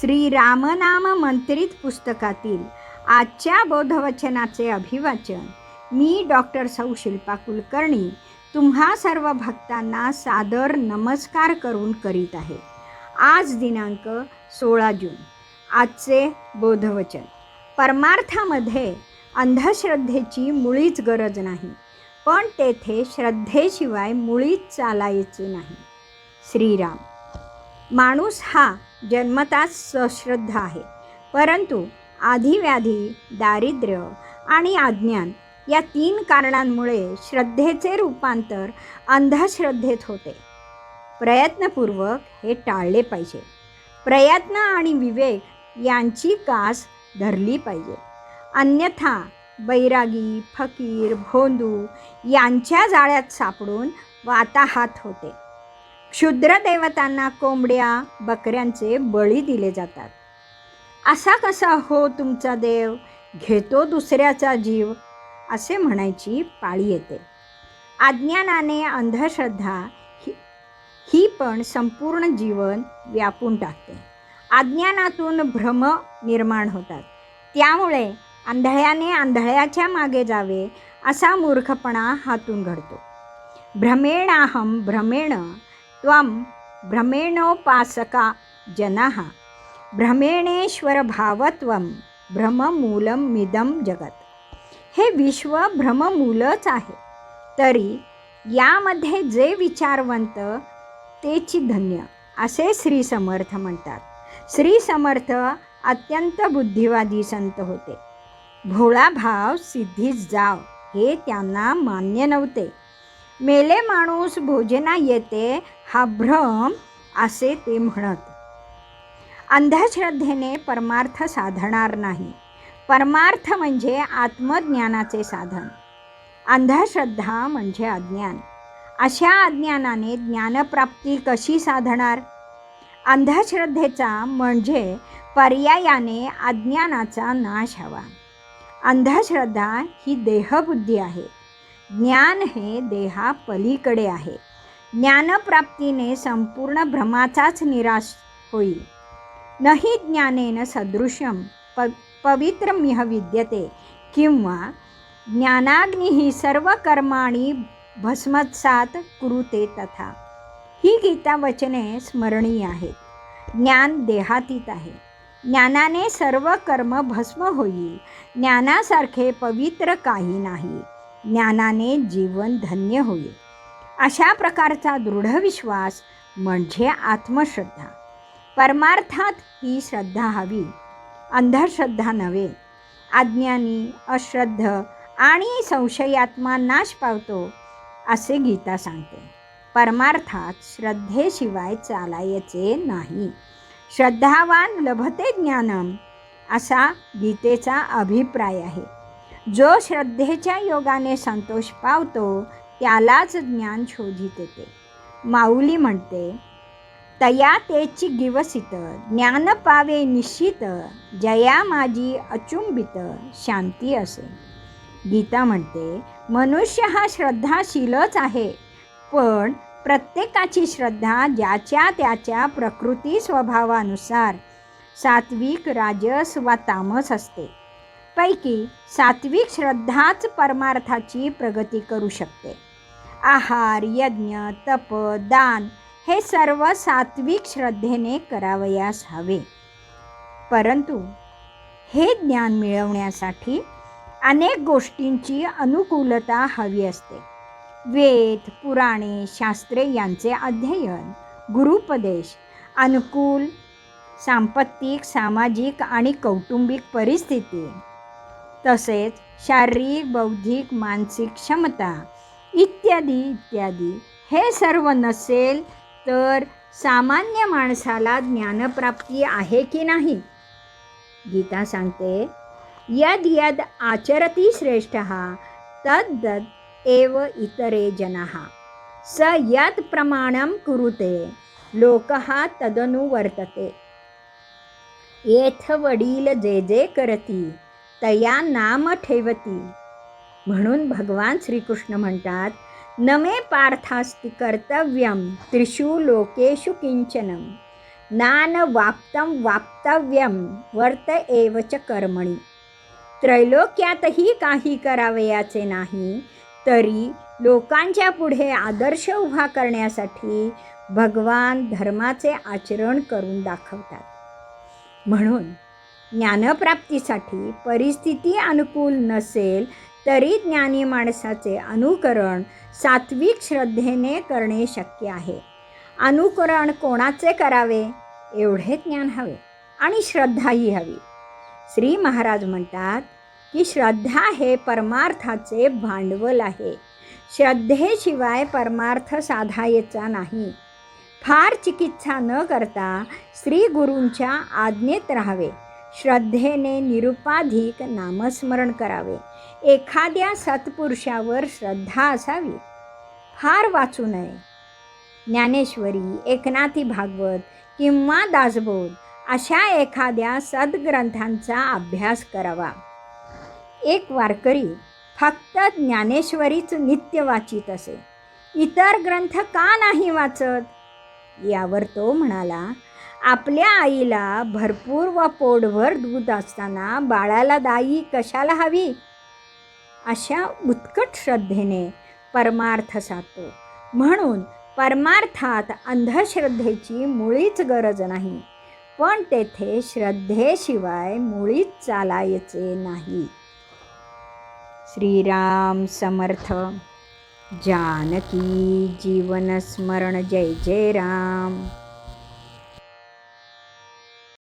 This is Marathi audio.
श्री रामनाम मंत्रित पुस्तकातील आजच्या बोधवचनाचे अभिवाचन मी डॉक्टर सौ शिल्पा कुलकर्णी तुम्हा सर्व भक्तांना सादर नमस्कार करून करीत आहे. आज दिनांक सोळा जून आजचे बोधवचन. परमार्थामध्ये अंधश्रद्धेची मुळीच गरज नाही पण तेथे श्रद्धेशिवाय मुळीच चालायचे नाही. श्रीराम माणूस हा जन्मताच सश्रद्ध आहे. परंतु आधीव्याधी दारिद्र्य आणि अज्ञान या तीन कारणांमुळे श्रद्धेचे रूपांतर अंधश्रद्धेत होते. प्रयत्नपूर्वक हे टाळले पाहिजे. प्रयत्न आणि विवेक यांची कास धरली पाहिजे. अन्यथा बैरागी फकीर भोंदू यांच्या जाळ्यात सापडून वाताहात होते. क्षुद्र देवतांना कोंबड्या बकऱ्यांचे बळी दिले जातात. असा कसा हो तुमचा देव? घेतो दुसऱ्याचा जीव असे म्हणायची पाळी येते. अज्ञानाने अंधश्रद्धा ही ही पण संपूर्ण जीवन व्यापून टाकते. अज्ञानातून भ्रम निर्माण होतात. त्यामुळे आंधळ्याने आंधळ्याच्या मागे जावे असा मूर्खपणा हातून घडतो. भ्रमेणाहम भ्रमेण त्वं भ्रमेणोपासका जनाः। भ्रमेणेश्वरभावत्वं भावत्वं भ्रममूलम जगत। हे विश्व भ्रममूलच आहे। तरी यामध्ये जे विचारवंत तेची धन्य असे श्री समर्थ म्हणतात। श्री समर्थ अत्यंत बुद्धिवादी संत होते। भोळा भाव सिद्धीच जाव हे त्यांना मान्य नव्हते। मेले माणूस भोजना येते हा भ्रम असे ते म्हणत. अंधश्रद्धेने परमार्थ साधणार नाही. परमार्थ म्हणजे आत्मज्ञानाचे साधन. अंधश्रद्धा म्हणजे अज्ञान. अशा अज्ञानाने ज्ञानप्राप्ती कशी साधणार? अंधश्रद्धेचा म्हणजे पर्यायाने अज्ञानाचा नाश हवा. अंधश्रद्धा ही देहबुद्धी आहे. ज्ञान हे देहा पलीकडे आहे. ज्ञानप्राप्तीने संपूर्ण भ्रमाचाच निराश होईल. नही ज्ञानेन सदृश्यम प पवित्रमिह विद्यते किंवा ज्ञानाग्नी ही सर्व कर्माणी भस्मत्सात कुरुते तथा. ही गीता वचने स्मरणीय आहेत. ज्ञान देहातीत आहे. ज्ञानाने सर्व कर्म भस्म होईल. ज्ञानासारखे पवित्र काही नाही. ज्ञानाने जीवन धन्य होईल. अशा प्रकारचा दृढ विश्वास म्हणजे आत्मश्रद्धा. परमार्थात ही श्रद्धा हवी. अंधश्रद्धा नव्हे. अज्ञानी अश्रद्ध आणि संशयात्मा नाश पावतो असे गीता सांगते. परमार्थात श्रद्धेशिवाय चालायचे नाही. श्रद्धावान लभते ज्ञानम असा गीतेचा अभिप्राय आहे. जो श्रद्धेच्या योगाने संतोष पावतो त्यालाच ज्ञान शोधित येते. माऊली म्हणते तया तेची गिवसित ज्ञान पावे निश्चित जया माझी अचुंबित शांती असे. गीता म्हणते मनुष्य हा श्रद्धाशीलच आहे पण प्रत्येकाची श्रद्धा ज्याच्या त्याच्या प्रकृती स्वभावानुसार सात्विक राजस वा तामस असते. पैकी सात्विक श्रद्धाच परमार्थाची प्रगती करू शकते. आहार यज्ञ तप दान हे सर्व सात्विक श्रद्धेने करावयास हवे. परंतु हे ज्ञान मिळवण्यासाठी अनेक गोष्टींची अनुकूलता हवी असते. वेद पुराणे शास्त्रे यांचे अध्ययन गुरुपदेश अनुकूल सांपत्तिक सामाजिक आणि कौटुंबिक परिस्थिती तसेच शारीरिक बौद्धिक मानसिक क्षमता इत्यादी इत्यादी. हे सर्व नसेल तर सामान्य माणसाला ज्ञानप्राप्ती आहे की नाही? गीता सांगते यद यद आचरती श्रेष्ठ तद् एव इतरे जनाः। स यत् प्रमाणं कुरुते लोकः तदनुवर्तते। येथ वडील जे जे करती तया नाम ठेवती. म्हणून भगवान श्रीकृष्ण म्हणतात नमे पार्थास्ति कर्तव्यम त्रिषु लोकेषु किंचनम नान वाप्तं वाप्तव्यम वर्त एव च कर्मणी। त्रैलोक्यातही काही करावयाचे नाही तरी लोकांच्या पुढे आदर्श उभा करण्यासाठी भगवान धर्माचे आचरण करून दाखवतात. म्हणून ज्ञानप्राप्तीसाठी परिस्थिती अनुकूल नसेल तरी ज्ञानी माणसाचे अनुकरण सात्विक श्रद्धेने करणे शक्य आहे. अनुकरण कोणाचे करावे? एवढे ज्ञान हवे आणि श्रद्धाही हवी. श्री महाराज म्हणतात की श्रद्धा हे परमार्थाचे भांडवल आहे. श्रद्धेशिवाय परमार्थ साधायचा नाही. फार चिकित्सा न करता श्री गुरूंच्या आज्ञेत राहावे. श्रद्धेने निरुपाधिक नामस्मरण करावे. एखाद्या सत्पुरुषावर श्रद्धा असावी. फार वाचू नये. ज्ञानेश्वरी एकनाथी भागवत किंवा दासबोध अशा एखाद्या सद्ग्रंथांचा अभ्यास करावा. एक वारकरी फक्त ज्ञानेश्वरीच नित्य वाचित असे. इतर ग्रंथ का नाही वाचत? यावर तो म्हणाला आपल्या आईला भरपूर व पोटभर दूध असताना बाळाला दाई कशाला हवी? अशा उत्कट श्रद्धेने परमार्थ साधतो. म्हणून परमार्थात अंधश्रद्धेची मुळीच गरज नाही. पण तेथे श्रद्धेशिवाय मुळीच चालायचे नाही. श्रीराम समर्थ. जानकी जीवनस्मरण जय जय राम.